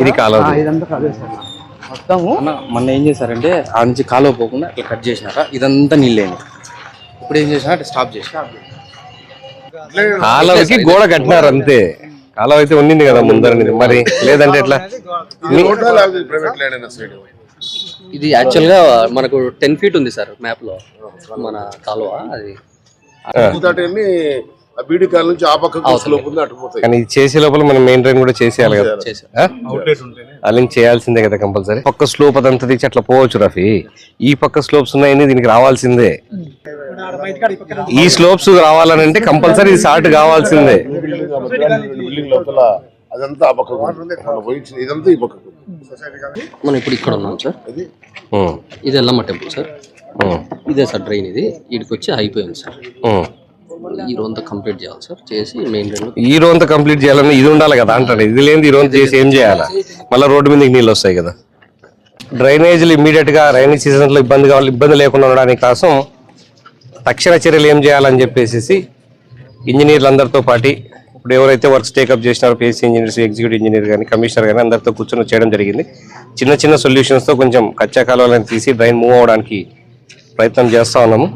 ఇది కాలువ ఆ, ఇదంతా కాలువ సార్. మొత్తము అన్న మొన్న ఏం చేశారంటే ఆ నుంచి కాలువ పోకుండా ఇట్లా కట్ చేసినాక ఇదంతా నీళ్ళేని. ఇప్పుడు ఏం చేసినా అంటే స్టాప్ చేసి కాలువకి గోడ కట్టినారు అంతే. కాలువ అయితే ఉండింది కదా ముందరనిది మరి లేదంటే ఎట్లా? ఇది యాక్చువల్గా మనకు టెన్ ఫీట్ ఉంది సార్ మ్యాప్లో మన కాలువ అది. ఆ బీడి కాల నుంచి ఆ అటు పోతాయి కానీ ఇది చేసే లోపల మనం మెయిన్ డ్రైన్ కూడా చేసేయాలి కదా? ఆ? ఆ లింక్ చేయాల్సిందే కదా కంపల్సరీ. పక్క స్లోప్ అదంతా తెచ్చి అట్లా పోవచ్చు రఫీ. ఈ పక్క స్లోప్స్ ఉన్నాయని దీనికి రావాల్సిందే. ఈ స్లోప్స్ రావాలని కంపల్సరీ షార్ట్ కావాల్సిందే. బిల్డింగ్ లోపల అదంతా ఆ పక్కకు ఉంది. మనం పోయి ఇదంతా ఈ పక్కకు ఉంది. మనం ఇప్పుడు ఇక్కడ ఉన్నాం సార్. ఇది ఎల్లమ్మ టెంపుల్ సార్. ఇదే సార్ డ్రైన్ ఇది. ఇక్కడికి వచ్చి అయిపోయింది సార్. ఈ రోజు కంప్లీట్ చేయాలి సార్. చేసి మెయిన్ డ్రైన్ ఈ రోజు కంప్లీట్ చేయాలని ఇది ఉండాలి కదా అంటాడు ఇది లేని ఈ రోజు చేసి ఏం చేయాలా? మళ్ళీ రోడ్డు మీదకి నీళ్ళు వస్తాయి కదా. డ్రైనేజీలు ఇమ్మీడియట్గా రైనీ సీజన్లో ఇబ్బంది కావాలి ఇబ్బంది లేకుండా ఉండడానికి కోసం తక్షణ చర్యలు ఏం చేయాలని చెప్పేసి ఇంజనీర్లు అందరితో పాటు ఇప్పుడు ఎవరైతే వర్క్స్ టేకప్ చేసినారో పిఎస్సీ ఇంజనీర్స్ ఎగ్జిక్యూటివ్ ఇంజనీర్ కానీ కమిషనర్ కానీ అందరితో కూర్చొని చేయడం జరిగింది. చిన్న చిన్న solutions తో కొంచెం కచ్చా కాలువలను తీసి డ్రైన్ మూవ్ అవడానికి ప్రయత్నం చేస్తా ఉన్నాము.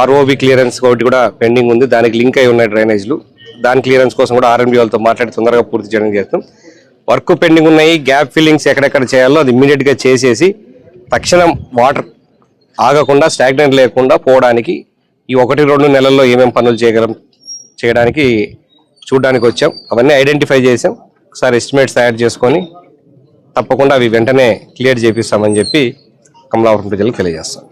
ఆర్ఓబి క్లియరెన్స్ ఒకటి కూడా పెండింగ్ ఉంది. దానికి లింక్ అయి ఉన్నాయి డ్రైనేజ్లు దాని క్లియరెన్స్ కోసం కూడా ఆర్ఎండి వాళ్ళతో మాట్లాడి తొందరగా పూర్తి చేయడం చేస్తాం. వర్క్ పెండింగ్ ఉన్నాయి. గ్యాప్ ఫిల్లింగ్స్ ఎక్కడెక్కడ చేయాలో అది ఇమ్మీడియట్గా చేసేసి తక్షణం వాటర్ ఆగకుండా స్టాగ్నెంట్ లేకుండా పోవడానికి ఈ ఒకటి రెండు నెలల్లో ఏమేమి పనులు చేయగలం చేయడానికి చూడడానికి వచ్చాం. అవన్నీ ఐడెంటిఫై చేసాం. ఒకసారి ఎస్టిమేట్స్ తయారు చేసుకొని తప్పకుండా అవి వెంటనే క్లియర్ చేపిస్తామని చెప్పి కమలాపురం ప్రజలకు తెలియజేస్తాం.